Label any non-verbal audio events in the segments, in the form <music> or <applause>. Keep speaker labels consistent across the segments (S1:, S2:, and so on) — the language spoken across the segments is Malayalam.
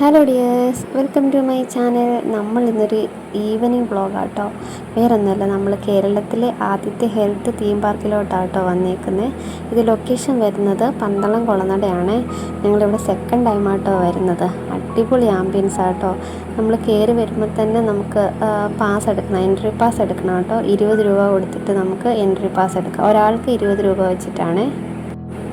S1: Hello dears welcome to my channel നമ്മൾ ഇന്നൊരു ഈവനിങ് വ്ളോഗാട്ടോ വേറെ ഒന്നുമല്ല നമ്മൾ കേരളത്തിലെ ആദ്യത്തെ ഹെൽത്ത് തീം പാർക്കിലോട്ടാട്ടോ വന്നേക്കുന്നത് ഇത് ലൊക്കേഷൻ വരുന്നത് പന്തളം കുളനടയാണ്. ഞങ്ങളിവിടെ സെക്കൻഡ് ടൈമാട്ടോ വരുന്നത്. അടിപൊളി ആംബിയൻസ് ആട്ടോ. നമ്മൾ കയറി വരുമ്പോൾ തന്നെ നമുക്ക് പാസ് എടുക്കണം എൻട്രി പാസ് എടുക്കണം കേട്ടോ ഇരുപത് രൂപ കൊടുത്തിട്ട് നമുക്ക് എൻട്രി പാസ് എടുക്കാം. ഒരാൾക്ക് ഇരുപത് രൂപ വെച്ചിട്ടാണ്.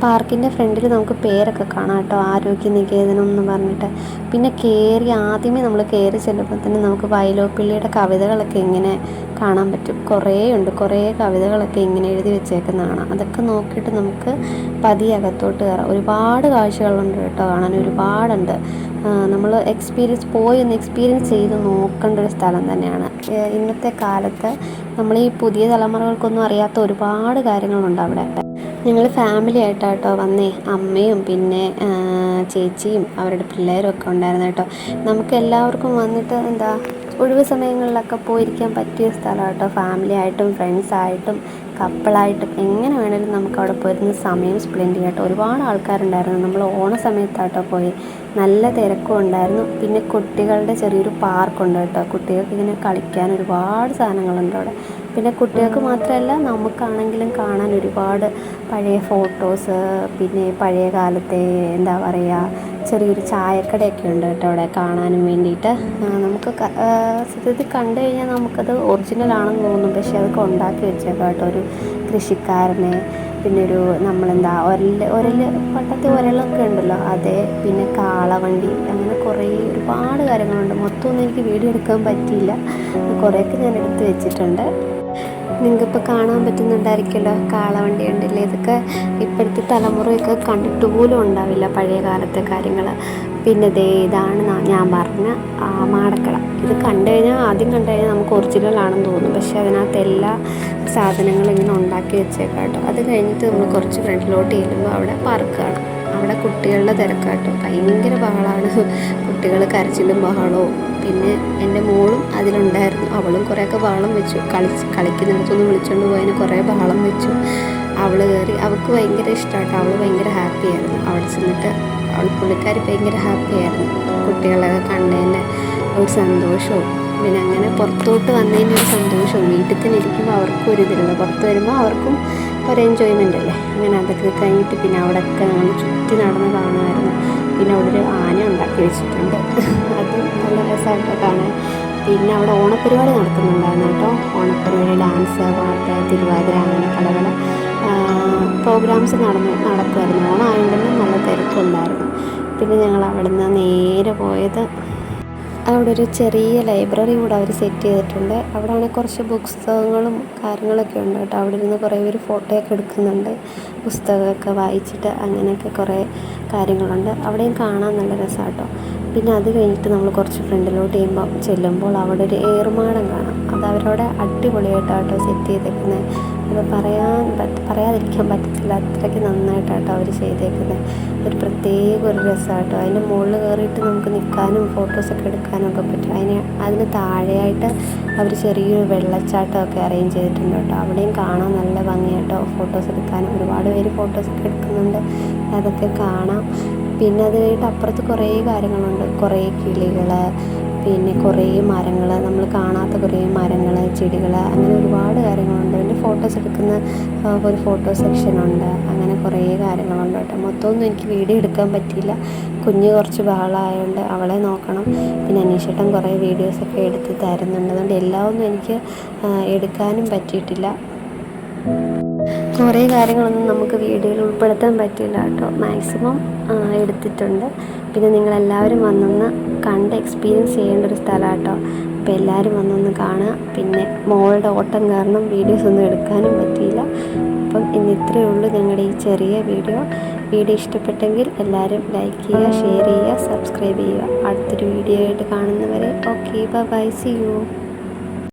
S1: പാർക്കിന്റെ ഫ്രണ്ടിൽ നമുക്ക് പേരൊക്കെ കാണാം കേട്ടോ. ആരോഗ്യ നികേതനം എന്ന് പറഞ്ഞിട്ട്. പിന്നെ കയറി ആദ്യമേ നമ്മൾ കയറി ചെല്ലുമ്പോൾ തന്നെ നമുക്ക് വയലോപ്പിള്ളിയുടെ കവിതകളൊക്കെ ഇങ്ങനെ കാണാൻ പറ്റും. കുറേ ഉണ്ട്. കുറേ കവിതകളൊക്കെ ഇങ്ങനെ എഴുതി വെച്ചേക്കുന്നതാണ്. അതൊക്കെ നോക്കിയിട്ട് നമുക്ക് പതിയെ അകത്തോട്ട് കയറാം. ഒരുപാട് കാഴ്ചകളുണ്ട് കേട്ടോ കാണാൻ. ഒരുപാടുണ്ട്. നമ്മൾ എക്സ്പീരിയൻസ് പോയി ഒന്ന് എക്സ്പീരിയൻസ് ചെയ്ത് നോക്കേണ്ട ഒരു സ്ഥലം തന്നെയാണ്. ഇന്നത്തെ കാലത്ത് നമ്മൾ ഈ പുതിയ തലമുറകൾക്കൊന്നും അറിയാത്ത ഒരുപാട് കാര്യങ്ങളുണ്ട് അവിടെ. ഞങ്ങൾ ഫാമിലി ആയിട്ടാട്ടോ വന്നേ. അമ്മയും പിന്നെ ചേച്ചിയും അവരുടെ പിള്ളേരും ഒക്കെ ഉണ്ടായിരുന്നു കേട്ടോ നമുക്ക് എല്ലാവർക്കും വന്നിട്ട് എന്താ ഒഴിവ് സമയങ്ങളിലൊക്കെ പോയിരിക്കാൻ പറ്റിയ സ്ഥലം കേട്ടോ ഫാമിലി ആയിട്ടും ഫ്രണ്ട്സായിട്ടും കപ്പിളായിട്ടും എങ്ങനെ വേണേലും നമുക്ക് അവിടെ പോയിരുന്ന സമയം സ്പെൻഡ് ചെയ്യാം കേട്ടോ. ഒരുപാട് ആൾക്കാരുണ്ടായിരുന്നു. നമ്മൾ ഓണ സമയത്താട്ടോ പോയി. നല്ല തിരക്കും ഉണ്ടായിരുന്നു. പിന്നെ കുട്ടികളുടെ ചെറിയൊരു പാർക്കുണ്ട് കേട്ടോ. കുട്ടികൾക്ക് ഇങ്ങനെ കളിക്കാൻ ഒരുപാട് സാധനങ്ങളുണ്ട് അവിടെ. പിന്നെ കുട്ടികൾക്ക് മാത്രമല്ല നമുക്കാണെങ്കിലും കാണാൻ ഒരുപാട് പഴയ ഫോട്ടോസ് പിന്നെ പഴയ കാലത്തെ എന്താ പറയുക ചെറിയൊരു ചായക്കടയൊക്കെ ഉണ്ട് കേട്ടോ അവിടെ കാണാനും വേണ്ടിയിട്ട്. നമുക്ക് സത്യത്തിൽ കണ്ടു കഴിഞ്ഞാൽ നമുക്കത് ഒറിജിനൽ ആണെന്ന് തോന്നും പക്ഷേ അതൊക്കെ ഉണ്ടാക്കി വെച്ചേക്കാം കേട്ടോ. ഒരു കൃഷിക്കാരനെ പിന്നെ ഒരു നമ്മളെന്താ ഒരൽ ഒരൽ പട്ടത്തെ ഒരലൊക്കെ ഉണ്ടല്ലോ. അതെ പിന്നെ കാളവണ്ടി അങ്ങനെ കുറേ ഒരുപാട് കാര്യങ്ങളുണ്ട്. മൊത്തമൊന്നും എനിക്ക് വീഡിയോ എടുക്കാൻ പറ്റിയില്ല. കുറേയൊക്കെ ഞാൻ എടുത്ത് വെച്ചിട്ടുണ്ട്. നിങ്ങൾക്കിപ്പോൾ കാണാൻ പറ്റുന്നുണ്ടായിരിക്കുമല്ലോ? കാളവണ്ടി ഉണ്ടല്ലേ ഇതൊക്കെ ഇപ്പോഴത്തെ തലമുറയൊക്കെ കണ്ടിട്ട് പോലും ഉണ്ടാവില്ല പഴയ കാലത്തെ കാര്യങ്ങൾ പിന്നെ ദേ ഇതാണ് ഞാൻ പറഞ്ഞ മാടക്കള. ഇത് കണ്ടു കഴിഞ്ഞാൽ ആദ്യം കണ്ടു കഴിഞ്ഞാൽ നമുക്ക് ഒറിജിനൽ ആണെന്ന് തോന്നും. പക്ഷേ അതിനകത്ത് എല്ലാ സാധനങ്ങളും ഇങ്ങനെ ഉണ്ടാക്കി വെച്ചേക്കാട്ടോ അത് കഴിഞ്ഞിട്ട് നമ്മൾ കുറച്ച് ഫ്രണ്ടിലോട്ട് ചെല്ലുമ്പോൾ അവിടെ പാർക്കാണ് കാണാം അവിടെ കുട്ടികളുടെ തിരക്കാട്ടോ ഭയങ്കര ബഹളമാണ് കുട്ടികൾ കരച്ചിലും ബഹളവും. പിന്നെ എന്റെ മോളും അതിലുണ്ടായിരുന്നു. അവളും കുറേയൊക്കെ ബഹളം വെച്ചു. കളിച്ച് കളിക്കുന്നിടത്തൊന്ന് വിളിച്ചുകൊണ്ട് പോയതിന് കുറേ ബഹളം വെച്ചു. അവൾ കയറി അവൾക്ക് ഭയങ്കര ഇഷ്ടമായിട്ട് അവൾ ഭയങ്കര ഹാപ്പിയായിരുന്നു അവിടെ ചെന്നിട്ട് അവൾ പുള്ളിക്കാരി ഭയങ്കര ഹാപ്പിയായിരുന്നു കുട്ടികളൊക്കെ കണ്ടതിന്റെ ഒരു സന്തോഷവും. പിന്നെ അങ്ങനെ പുറത്തോട്ട് വന്നതിന്റെ ഒരു സന്തോഷവും. വീട്ടിൽ തന്നെ ഇരിക്കുമ്പോൾ അവർക്കും ഒരു ഇതില്ല പുറത്ത് വരുമ്പോൾ അവർക്കും ഒരു എൻജോയ്മെന്റ് അല്ലേ? അങ്ങനെ അതൊക്കെ കഴിഞ്ഞിട്ട് പിന്നെ അവിടെയൊക്കെ നമ്മൾ ചുറ്റി നടന്ന് കാണുമായിരുന്നു. പിന്നെ അവിടെ ഒരു ആന ഉണ്ടാക്കി വെച്ചിട്ടുണ്ട്. <laughs> അത് നല്ല രസമായിട്ട് കാണാൻ. പിന്നെ അവിടെ ഓണപ്പരിപാടി നടക്കുന്നുണ്ടായിരുന്നു കേട്ടോ. ഓണപ്പരിപാടി ഡാൻസ് പാട്ട് തിരുവാതിര അങ്ങനെ പല പല പ്രോഗ്രാംസ് നടന്നു നടക്കുമായിരുന്നു ഓണം ആയതുകൊണ്ട് നല്ല തിരക്കുണ്ടായിരുന്നു. പിന്നെ ഞങ്ങൾ അവിടെ നിന്ന് നേരെ പോയത് അവിടെ ഒരു ചെറിയ ലൈബ്രറി കൂടെ അവർ സെറ്റ് ചെയ്തിട്ടുണ്ട്. അവിടെ ആണെങ്കിൽ കുറച്ച് പുസ്തകങ്ങളും കാര്യങ്ങളൊക്കെ ഉണ്ട് കേട്ടോ. അവിടെ ഇരുന്ന് കുറേ പേര് ഫോട്ടോയൊക്കെ എടുക്കുന്നുണ്ട്. പുസ്തകമൊക്കെ വായിച്ചിട്ട് അങ്ങനെയൊക്കെ കുറേ കാര്യങ്ങളുണ്ട്. അവിടെയും കാണാൻ നല്ല രസമാണ് കേട്ടോ. പിന്നെ അത് കഴിഞ്ഞിട്ട് നമ്മൾ കുറച്ച് ഫ്രണ്ടിലോട്ട് ചെയ്യുമ്പോൾ ചെല്ലുമ്പോൾ അവിടെ ഒരു ഏറുമാടം കാണാം. അത് അവരവിടെ അടിപൊളിയായിട്ടാട്ടോ സെറ്റ് ചെയ്തേക്കുന്നത് അത് പറയാൻ പറ്റ പറയാതിരിക്കാൻ പറ്റത്തില്ല. അത്രയ്ക്ക് നന്നായിട്ടാട്ടോ അവർ ചെയ്തേക്കുന്നത് ഒരു പ്രത്യേക ഒരു രസമാട്ടോ അതിന്റെ മുകളിൽ കയറിയിട്ട് നമുക്ക് നിൽക്കാനും ഫോട്ടോസൊക്കെ എടുക്കാനും ഒക്കെ പറ്റും. അതിന് അതിന് താഴെയായിട്ട് അവർ ചെറിയൊരു വെള്ളച്ചാട്ടമൊക്കെ അറേഞ്ച് ചെയ്തിട്ടുണ്ട് കേട്ടോ. അവിടെയും കാണാൻ നല്ല ഭംഗിയായിട്ടോ. ഫോട്ടോസ് എടുക്കാനും ഒരുപാട് പേര് ഫോട്ടോസൊക്കെ എടുക്കുന്നുണ്ട്. അതൊക്കെ കാണാം. പിന്നെ അത് കഴിഞ്ഞിട്ട് അപ്പുറത്ത് കുറേ കാര്യങ്ങളുണ്ട്. കുറേ കിളികൾ പിന്നെ കുറേ മരങ്ങൾ നമ്മൾ കാണാത്ത കുറേ മരങ്ങൾ ചെടികൾ അങ്ങനെ ഒരുപാട് കാര്യങ്ങളുണ്ട്. പിന്നെ ഫോട്ടോസ് എടുക്കുന്ന ഒരു ഫോട്ടോ സെക്ഷനുണ്ട് അങ്ങനെ കുറേ കാര്യങ്ങളുണ്ട് കേട്ടോ. മൊത്തമൊന്നും എനിക്ക് വീഡിയോ എടുക്കാൻ പറ്റിയില്ല. കുഞ്ഞ് കുറച്ച് ബഹളമായതുകൊണ്ട് അവളെ നോക്കണം. പിന്നെ അനീഷേട്ടൻ കുറേ വീഡിയോസൊക്കെ എടുത്ത് തരുന്നുണ്ട്. അതുകൊണ്ട് എല്ലാം ഒന്നും എനിക്ക് എടുക്കാനും പറ്റിയിട്ടില്ല. കുറേ കാര്യങ്ങളൊന്നും നമുക്ക് വീഡിയോയിൽ ഉൾപ്പെടുത്താൻ പറ്റില്ല കേട്ടോ. മാക്സിമം എടുത്തിട്ടുണ്ട്. പിന്നെ നിങ്ങളെല്ലാവരും വന്നൊന്ന് കണ്ട് എക്സ്പീരിയൻസ് ചെയ്യേണ്ട ഒരു സ്ഥലമാണ് കേട്ടോ. അപ്പോൾ എല്ലാവരും വന്നൊന്ന് കാണുക. പിന്നെ മോളുടെ ഓട്ടം കാരണം വീഡിയോസ് ഒന്നും എടുക്കാനും പറ്റിയില്ല. അപ്പം ഇന്ന് ഇത്രയേ ഉള്ളൂ ഞങ്ങളുടെ ഈ ചെറിയ വീഡിയോ വീഡിയോ ഇഷ്ടപ്പെട്ടെങ്കിൽ എല്ലാവരും ലൈക്ക് ചെയ്യുക ഷെയർ ചെയ്യുക സബ്സ്ക്രൈബ് ചെയ്യുക. അടുത്തൊരു വീഡിയോ ആയിട്ട് കാണുന്നവരെ ഓക്കെ ബൈ സി യു